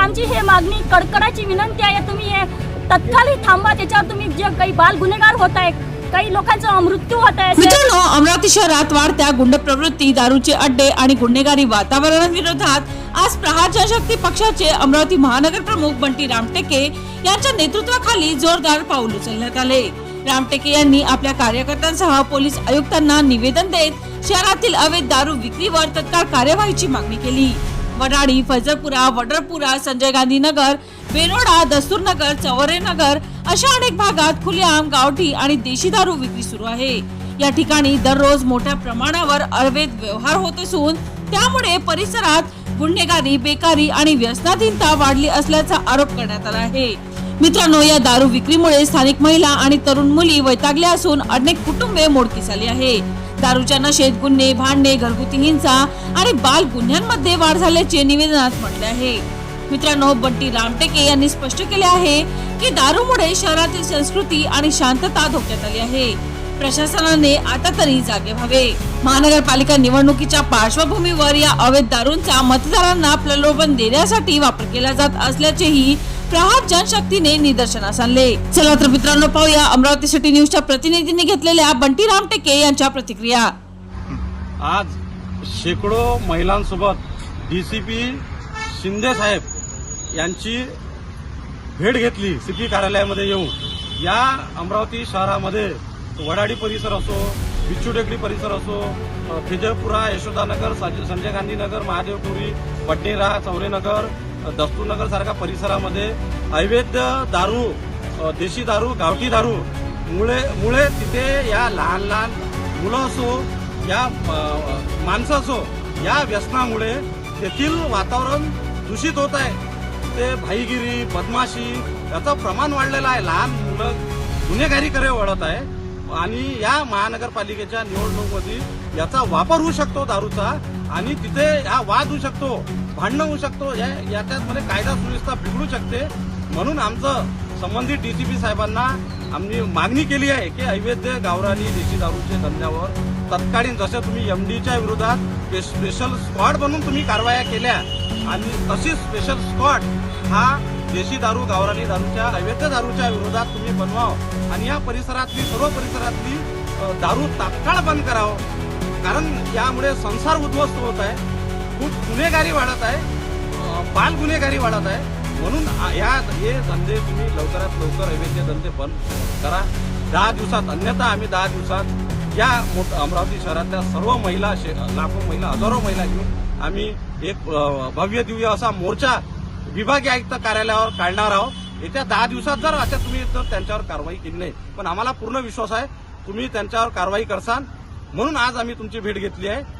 आमची हे मागणी कडकडाची विनंती आहे. तुम्ही हे तत्काली थांबा. त्याच्यावर तुम्ही जे काही बाल गुन्हेगार होत आहे काही लोकांचा मृत्यू होत आहे मित्रांनो अमरावती शहरात वाढत्या गुंड प्रवृत्ती दारूचे अड्डे आणि गुन्हेगारी वातावरणाविरोधात आज प्रहार जनशक्ती पक्षाचे अमरावती महानगर प्रमुख बंटी रामटेके यांच्या नेतृत्वाखाली जोरदार पाऊल उचलण्यात आले. रामटेके यांनी आपल्या कार्यकर्त्यांसह पोलीस आयुक्तांना निवेदन देत शहरातील अवैध दारू विक्रीवर तत्काळ कार्यवाहीची मागणी केली. वडाळी फैजलपुरा वडरपुरा संजय गांधी नगर बेरोडा दस्तूरनगर चवरे नगर अशा अनेक भागात खुलेआम गावठी आणि देशी दारू विक्री सुरू आहे. या ठिकाणी दररोज मोठ्या प्रमाणावर अवैध व्यवहार होत असून त्यामुळे परिसरात गुन्हेगारी बेकारी आणि व्यसनाधीनता वाढली असल्याचा आरोप करण्यात आला आहे. मित्रांनो या दारू विक्रीमुळे स्थानिक महिला आणि तरुण मुली वैतागल्या असून अनेक कुटुंबे मोडकीस आली आहे. दारूच्या नशेत गुन्हे भांडणे घरगुती हिंसा आणि बाल गुन्ह्यांमध्ये वाढ झाल्याचे निवेदनात म्हटले आहे. मित्रांनो बंटी रामटेके यांनी स्पष्ट केले आहे की दारूमुळे शहरातील संस्कृती आणि शांतता धोक्यात आली आहे. प्रशासनाने आता तरी जागे व्हावे. महानगरपालिका निवडणुकीच्या पार्श्वभूमीवर या अवैध दारूंचा मतदारांना प्रलोभन देण्यासाठी वापर केला जात असल्याचेही प्रहार जनशक्तीने निदर्शनास आणले चला तर मित्रांनो पाहूया अमरावती सिटी न्यूजच्या प्रतिनिधींनी घेतलेल्या बंटी रामटेके यांच्या प्रतिक्रिया. आज शेकडो महिलांसोबत डी सी पी शिंदे साहेब यांची भेट घेतली सिटी कार्यालयामध्ये येऊन. या अमरावती शहरामध्ये वडाडी परिसर असो बिच्छू टेकडी परिसर असो फिजयपुरा यशोदानगर संजय गांधी नगर महादेवपुरी पटनेरा चौरेनगर अ, दस्तूरनगर सारख्या परिसरामध्ये अवैध दारू देशी दारू गावठी दारू मुळे मुळे तिथे या लहान लहान मुलं असो या माणसं असो या व्यसनामुळे तेथील वातावरण दूषित होत आहे. ते भाईगिरी बदमाशी याचं प्रमाण वाढलेलं आहे. लहान मुलं गुन्हेगारीकडे वळत आहे. आणि या महानगरपालिकेच्या निवडणुकीमध्ये याचा वापर होऊ शकतो दारूचा आणि तिथे हा वाद होऊ शकतो भांडणं होऊ शकतो या याच्यामध्ये कायदा सुव्यवस्था बिघडू शकते. म्हणून आमचं संबंधित डीसीपी साहेबांना आम्ही मागणी केली आहे की अवैध गावरानी देशी दारूच्या धंद्यावर तत्कालीन जसं तुम्ही एमडीच्या विरोधात स्पेशल स्क्वॉड बनून तुम्ही कारवाया केल्या आणि तशीच स्पेशल स्क्वॉड हा देशी दारू गावरानी दारूच्या अवैध दारूच्या विरोधात तुम्ही बनवावं. आणि या परिसरातली सर्व परिसरातली दारू तात्काळ बंद करावं. कारण यामुळे संसार उद्ध्वस्त होत आहे. खूप गुन्हेगारी वाढत आहे. बाल गुन्हेगारी वाढत आहे. म्हणून या हे धंदे तुम्ही लवकरात लवकर अवैध धंदे बंद करा. दहा दिवसात अन्यथा आम्ही दहा दिवसात या मोठ अमरावती शहरातल्या सर्व महिला लाखो महिला हजारो महिला घेऊन आम्ही एक भव्य दिव्य असा मोर्चा विभागीय आयुक्त कार्यालयावर काढणार आहोत. येत्या दहा दिवसात जर अशा तुम्ही तर त्यांच्यावर कारवाई केली नाही. पण आम्हाला पूर्ण विश्वास आहे तुम्ही त्यांच्यावर कारवाई करसान. म्हणून आज आम्ही तुमची भेट घेतली आहे.